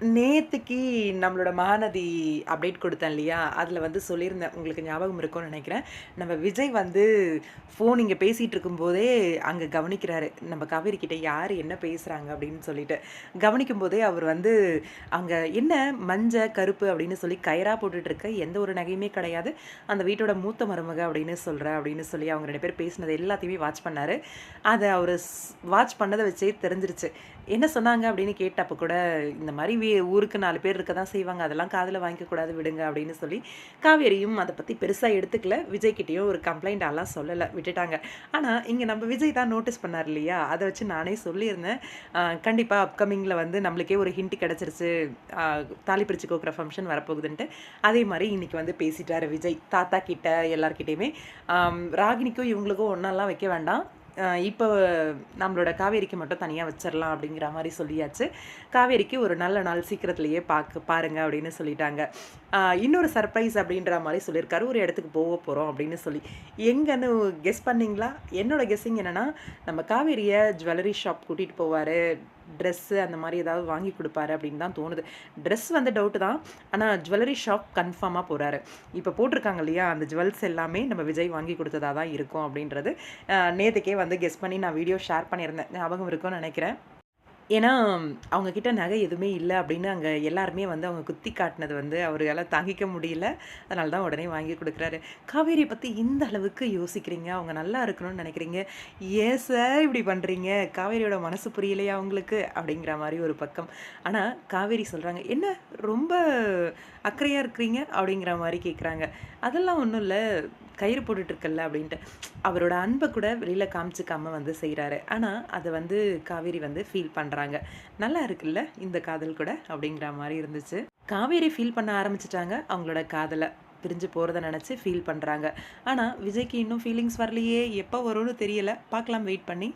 நேற்றுக்கு நம்மளோட மகாநதி அப்டேட் கொடுத்தேன் இல்லையா? அதில் வந்து சொல்லியிருந்தேன். உங்களுக்கு ஞாபகம் இருக்கும்னு நினைக்கிறேன். நம்ம விஜய் வந்து ஃபோன் இங்கே பேசிகிட்டு இருக்கும்போதே அங்கே கவனிக்கிறாரு. நம்ம கவிரிக்கிட்ட யார் என்ன பேசுகிறாங்க அப்படின்னு சொல்லிட்டு. கவனிக்கும் போதே அவர் வந்து அங்கே என்ன மஞ்சள் கருப்பு அப்படின்னு சொல்லி கயிறாக போட்டுட்ருக்க எந்த ஒரு நகையுமே கிடையாது. அந்த வீட்டோட மூத்த மருமக அப்படின்னு சொல்கிற அப்படின்னு சொல்லி அவங்க ரெண்டு பேர் பேசினது எல்லாத்தையுமே வாட்ச் பண்ணார். அதை அவர் வாட்ச் பண்ணதை வச்சே தெரிஞ்சிருச்சு. என்ன சொன்னாங்க அப்படின்னு கேட்டப்போ கூட இந்த மாதிரி வீ ஊருக்கு நாலு பேர் இருக்க தான் செய்வாங்க. அதெல்லாம் காதில் வாங்கிக்கூடாது விடுங்க அப்படின்னு சொல்லி காவேரியும் அதை பற்றி பெருசாக எடுத்துக்கல. விஜய்கிட்டேயும் ஒரு கம்ப்ளைண்ட் எல்லாம் சொல்லலை விட்டுட்டாங்க. ஆனால் இங்கே நம்ம விஜய் தான் நோட்டீஸ் பண்ணார் இல்லையா? அதை வச்சு நானே சொல்லியிருந்தேன். கண்டிப்பாக அப்கமிங்கில் வந்து நம்மளுக்கே ஒரு ஹிண்ட் கிடச்சிருச்சு. தாலி பிரிச்சு கோக்குற ஃபங்க்ஷன் வரப்போகுதுன்ட்டு. அதே மாதிரி இன்றைக்கி வந்து பேசிட்டார் விஜய். தாத்தா கிட்ட எல்லார்கிட்டேயுமே. ராகினிக்கும் இவங்களுக்கும் ஒன்றாலாம் வைக்க வேண்டாம். இப்போ நம்மளோட காவேரிக்கு மட்டும் தனியாக வச்சிடலாம் அப்படிங்கிற மாதிரி சொல்லியாச்சு. காவேரிக்கு ஒரு நல்ல நாள் சீக்கிரத்துலேயே பார்க்க பாருங்க அப்படின்னு சொல்லிட்டாங்க. இன்னொரு சர்ப்ரைஸ் அப்படின்ற மாதிரி சொல்லியிருக்காரு. ஒரு இடத்துக்கு போக போகிறோம் அப்படின்னு சொல்லி. எங்கன்னு கெஸ் பண்ணிங்களா? என்னோட கெஸ்ஸிங் என்னென்னா நம்ம காவேரியை ஜுவல்லரி ஷாப் கூட்டிகிட்டு போவார். ட்ரெஸ்ஸு அந்த மாதிரி ஏதாவது வாங்கி கொடுப்பாரு அப்படின்னு தான் தோணுது. ட்ரெஸ் வந்து டவுட்டு தான். ஆனால் ஜுவல்லரி ஷாப் கன்ஃபார்மாக போகிறாரு இப்போ போட்டிருக்காங்க இல்லையா? அந்த ஜுவல்ஸ் எல்லாமே நம்ம விஜய் வாங்கி கொடுத்ததாக தான் இருக்கும் அப்படின்றது. நேற்றுக்கே வந்து கெஸ் பண்ணி நான் வீடியோ ஷேர் பண்ணியிருந்தேன். ஞாபகம் இருக்கும்னு நினைக்கிறேன். ஏன்னா அவங்கக்கிட்ட நகை எதுவுமே இல்லை அப்படின்னு அங்கே எல்லாருமே வந்து அவங்க குத்தி காட்டினது வந்து அவரால் தாங்கிக்க முடியல. அதனால தான் உடனே வாங்கி கொடுக்குறாரு. காவேரியை பற்றி இந்த அளவுக்கு யோசிக்கிறீங்க? அவங்க நல்லா இருக்கணும்னு நினைக்கிறீங்க? ஏ சார் இப்படி பண்ணுறீங்க காவேரியோட மனசு புரியலையா அவங்களுக்கு அப்படிங்கிற மாதிரி ஒரு பக்கம். ஆனால் காவேரி சொல்கிறாங்க என்ன ரொம்ப அக்கறையாக இருக்கிறீங்க? அப்படிங்கிற மாதிரி கேட்குறாங்க அதெல்லாம் ஒன்றும் இல்லை. கயிறு போட்டுட்ருக்கல்ல அப்படின்ட்டு. அவரோட அன்பை கூட வெளியில் காமிச்சிக்காம வந்து செய்கிறாரு ஆனால் அதை வந்து காவேரி வந்து ஃபீல் பண்ணுறாங்க நல்லா இருக்குல்ல இந்த காதல் கூட அப்படிங்கிற மாதிரி இருந்துச்சு. காவேரி ஃபீல் பண்ண ஆரம்பிச்சிட்டாங்க அவங்களோட காதலை. பிரிஞ்சு போகிறத நினச்சி ஃபீல் பண்ணுறாங்க ஆனால் விஜய்க்கு இன்னும் ஃபீலிங்ஸ் வரலையே எப்போ வரும்னு தெரியல. பார்க்கலாம் வெயிட் பண்ணி.